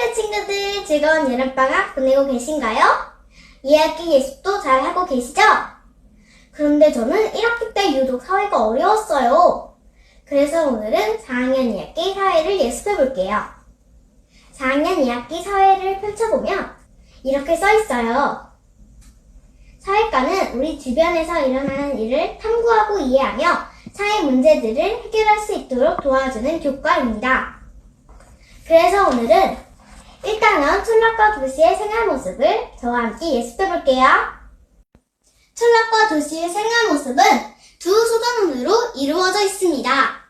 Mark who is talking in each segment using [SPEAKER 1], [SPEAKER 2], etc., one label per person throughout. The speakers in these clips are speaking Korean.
[SPEAKER 1] 안녕하세요 친구들 즐거운 여름방학 보내고 계신가요? 2학기 예습도 잘 하고 계시죠? 그런데 저는 1학기 때 유독 사회가 어려웠어요. 그래서 오늘은 4학년 2학기 사회를 예습해 볼게요. 4학년 2학기 사회를 펼쳐보면 이렇게 써 있어요. 사회과는 우리 주변에서 일어나는 일을 탐구하고 이해하며 사회 문제들을 해결할 수 있도록 도와주는 교과입니다. 그래서 오늘은 일단은 촌락과 도시의 생활 모습을 저와 함께 예습해 볼게요. 촌락과 도시의 생활 모습은 두 소단원으로 이루어져 있습니다.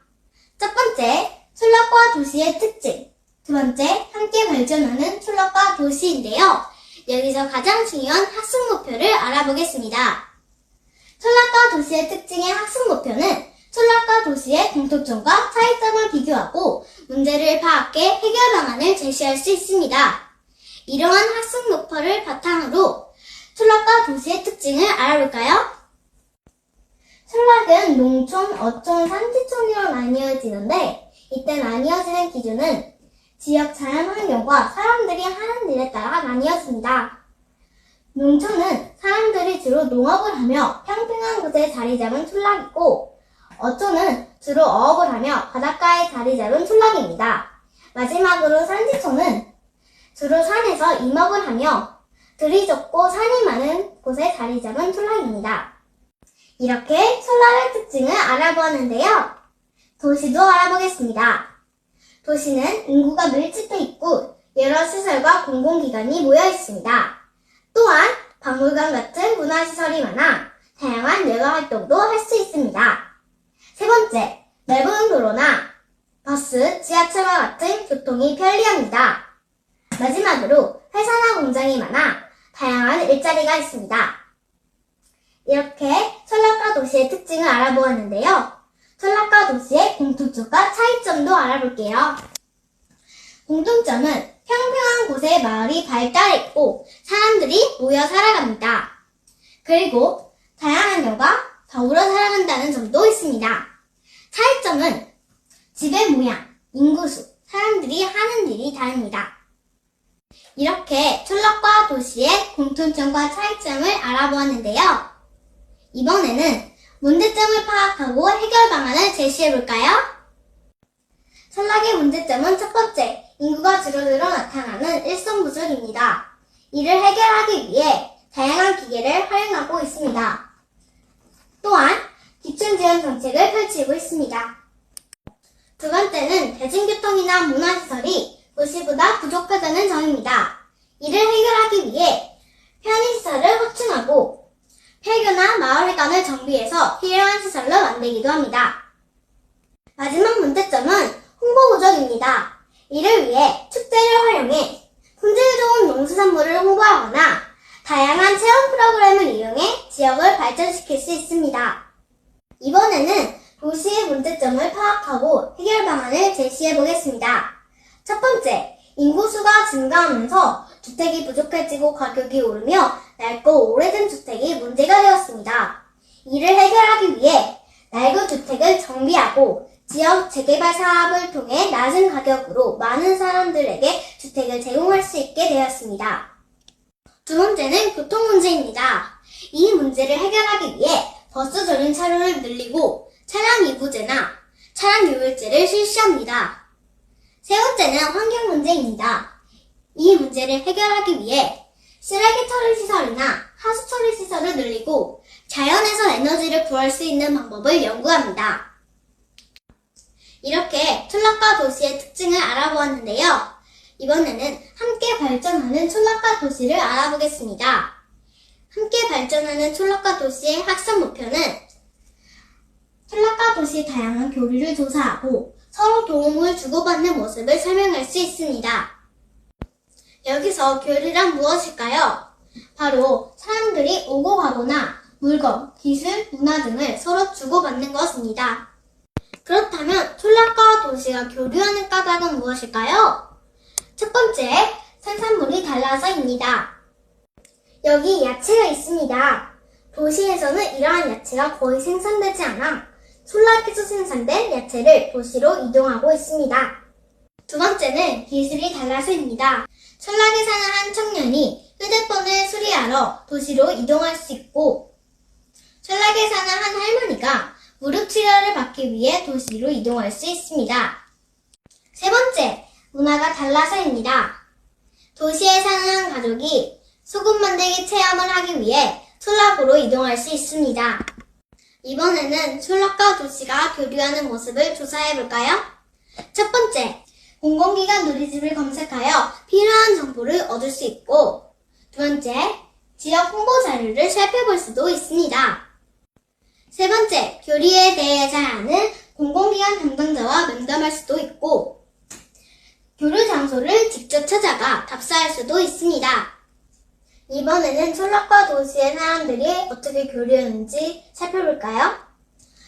[SPEAKER 1] 첫 번째, 촌락과 도시의 특징. 두 번째, 함께 발전하는 촌락과 도시인데요. 여기서 가장 중요한 학습 목표를 알아보겠습니다. 촌락과 도시의 특징의 학습 목표는 촌락과 도시의 공통점과 차이점을 비교하고 문제를 파악해 해결 방안을 제시할 수 있습니다. 이러한 학습 목표를 바탕으로 촌락과 도시의 특징을 알아볼까요? 촌락은 농촌, 어촌, 산지촌으로 나뉘어지는데 이때 나뉘어지는 기준은 지역 자연 환경과 사람들이 하는 일에 따라 나뉘어집니다. 농촌은 사람들이 주로 농업을 하며 평평한 곳에 자리 잡은 촌락이고 어촌은 주로 어업을 하며 바닷가에 자리 잡은 촌락입니다. 마지막으로 산지촌은 주로 산에서 임업을 하며 들이 적고 산이 많은 곳에 자리 잡은 촌락입니다. 이렇게 촌락의 특징을 알아보았는데요. 도시도 알아보겠습니다. 도시는 인구가 밀집해 있고 여러 시설과 공공기관이 모여 있습니다. 또한 박물관 같은 문화시설이 많아 다양한 여가 활동도 할 수 있습니다. 세 번째, 넓은 도로나 버스, 지하철과 같은 교통이 편리합니다. 마지막으로 회사나 공장이 많아 다양한 일자리가 있습니다. 이렇게 전락과 도시의 특징을 알아보았는데요. 전락과 도시의 공통점과 차이점도 알아볼게요. 공통점은 평평한 곳에 마을이 발달했고 사람들이 모여 살아갑니다. 그리고 다양한 여가 더불어 살아간다는 점도 있습니다. 차이점은 집의 모양, 인구수, 사람들이 하는 일이 다릅니다. 이렇게 촌락과 도시의 공통점과 차이점을 알아보았는데요. 이번에는 문제점을 파악하고 해결 방안을 제시해 볼까요? 촌락의 문제점은 첫 번째, 인구가 줄어들어 나타나는 일손 부족입니다. 이를 해결하기 위해 다양한 기계를 활용하고 있습니다. 또한 기층 지원 정책을 펼치고 있습니다. 두 번째는 대중교통이나 문화시설이 도시보다 부족하다는 점입니다. 이를 해결하기 위해 편의시설을 확충하고 폐교나 마을회관을 정비해서 필요한 시설로 만들기도 합니다. 마지막 문제점은 홍보 부족입니다. 이를 위해 축제를 활용해 품질 좋은 농수산물을 홍보하거나 다양한 체험 프로그램을 이용해 지역을 발전시킬 수 있습니다. 이번에는 도시의 문제점을 파악하고 해결 방안을 제시해 보겠습니다. 첫 번째, 인구수가 증가하면서 주택이 부족해지고 가격이 오르며 낡고 오래된 주택이 문제가 되었습니다. 이를 해결하기 위해 낡은 주택을 정비하고 지역 재개발 사업을 통해 낮은 가격으로 많은 사람들에게 주택을 제공할 수 있게 되었습니다. 두 번째는 교통 문제입니다. 이 문제를 해결하기 위해 버스 전용 차로를 늘리고 차량 이부제나 차량 요율제를 실시합니다. 세 번째는 환경 문제입니다. 이 문제를 해결하기 위해 쓰레기 처리 시설이나 하수 처리 시설을 늘리고 자연에서 에너지를 구할 수 있는 방법을 연구합니다. 이렇게 촌락과 도시의 특징을 알아보았는데요. 이번에는 함께 발전하는 촌락과 도시를 알아보겠습니다. 함께 발전하는 촌락과 도시의 학습 목표는 촌락과 도시의 다양한 교류를 조사하고 서로 도움을 주고받는 모습을 설명할 수 있습니다. 여기서 교류란 무엇일까요? 바로 사람들이 오고 가거나 물건, 기술, 문화 등을 서로 주고받는 것입니다. 그렇다면 촌락과 도시가 교류하는 까닭은 무엇일까요? 첫 번째, 생산물이 달라서입니다. 여기 야채가 있습니다. 도시에서는 이러한 야채가 거의 생산되지 않아 촌락에서 생산된 야채를 도시로 이동하고 있습니다. 두 번째는 기술이 달라서입니다.村락에 사는 한 청년이 휴대폰을 수리하러 도시로 이동할 수 있고,村락에 사는 한 할머니가 무릎 치료를 받기 위해 도시로 이동할 수 있습니다. 세 번째, 문화가 달라서입니다. 도시에 사는 한 가족이 소금 만들기 체험을 하기 위해村락으로 이동할 수 있습니다. 이번에는村락과 도시가 교류하는 모습을 조사해 볼까요? 첫 번째, 공공기관 누리집을 검색하여 필요한 정보를 얻을 수 있고, 두 번째, 지역 홍보 자료를 살펴볼 수도 있습니다. 세 번째, 교리에 대해 잘 아는 공공기관 담당자와 면담할 수도 있고, 교류 장소를 직접 찾아가 답사할 수도 있습니다. 이번에는村락과 도시의 사람들이 어떻게 교류하는지 살펴볼까요?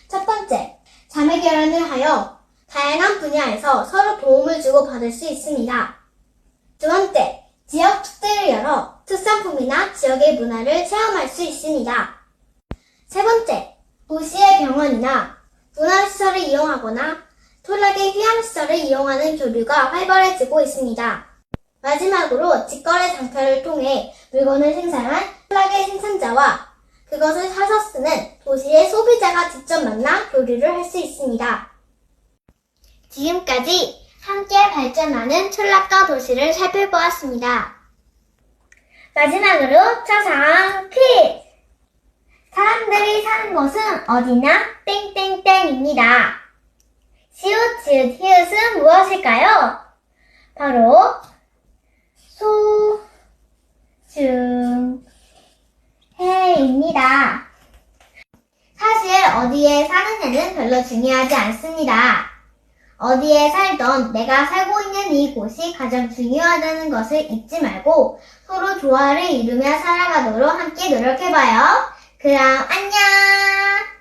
[SPEAKER 1] 첫 번째, 자매 결혼을 하여 다양한 분야에서 서로 도움을 주고 받을 수 있습니다. 두 번째, 지역 축제를 열어 특산품이나 지역의 문화를 체험할 수 있습니다. 세 번째, 도시의 병원이나 문화시설을 이용하거나 토락의 휴양시설을 이용하는 교류가 활발해지고 있습니다. 마지막으로 직거래 장터를 통해 물건을 생산한 토락의 생산자와 그것을 사서 쓰는 도시의 소비자가 직접 만나 교류를 할 수 있습니다. 지금까지 함께 발전하는 촌락과 도시를 살펴보았습니다. 마지막으로 차상 퀴즈! 사람들이 사는 곳은 어디나 땡땡땡입니다. 시옷, 지읒, 히읗은 무엇일까요? 바로 소, 중, 해입니다. 사실 어디에 사느냐는 별로 중요하지 않습니다. 어디에 살던 내가 살고 있는 이곳이 가장 중요하다는 것을 잊지 말고 서로 조화를 이루며 살아가도록 함께 노력해봐요. 그럼 안녕!